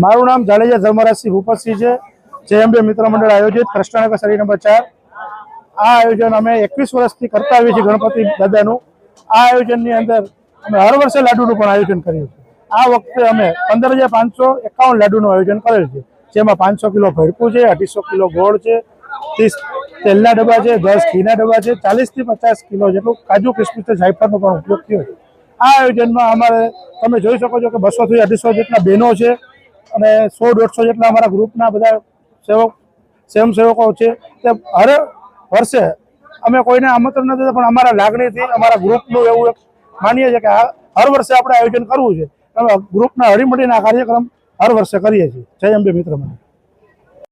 મારું નામ જાડેજા ધર્મરાજસિંહ ભૂપતસિંહ છે. જે એમબી મિત્ર મંડળ આયોજિત કૃષ્ણનગર શરીર નંબર ચાર. આ આયોજન અમે એકવીસ વર્ષથી કરતા આવીએ છીએ ગણપતિ દાદાનું. આ આયોજનની અંદર અમે હર વર્ષે લાડુનું પણ આયોજન કરીએ છીએ. આ વખતે અમે પંદર હજાર પાંચસો એકાવન લાડુનું આયોજન કરેલ છે. જેમાં પાંચસો કિલો ભડકું છે, અઢીસો કિલો ગોળ છે, ત્રીસ તેલના ડબ્બા છે, દસ ઘીના ડબ્બા છે, ચાલીસથી પચાસ કિલો જેટલું કાજુ કિસમિસ જાયફળનો પણ ઉપયોગ થયો છે. આ આયોજનમાં અમારે તમે જોઈ શકો છો કે બસોથી અઢીસો જેટલા બહેનો છે અને સો દોઢસો જેટલા અમારા ગ્રુપના બધા સેવક સ્વયંસેવકો છે તે હર વર્ષે અમે કોઈને આમંત્રણ નથી પણ અમારા લાગણીથી, અમારા ગ્રુપનું એવું એક માનીએ છીએ કે હર વર્ષે આપણે આયોજન કરવું છે. અમે ગ્રુપના હળીમળીના કાર્યક્રમ હર વર્ષે કરીએ છીએ. જય અંબે મિત્ર મંડળ.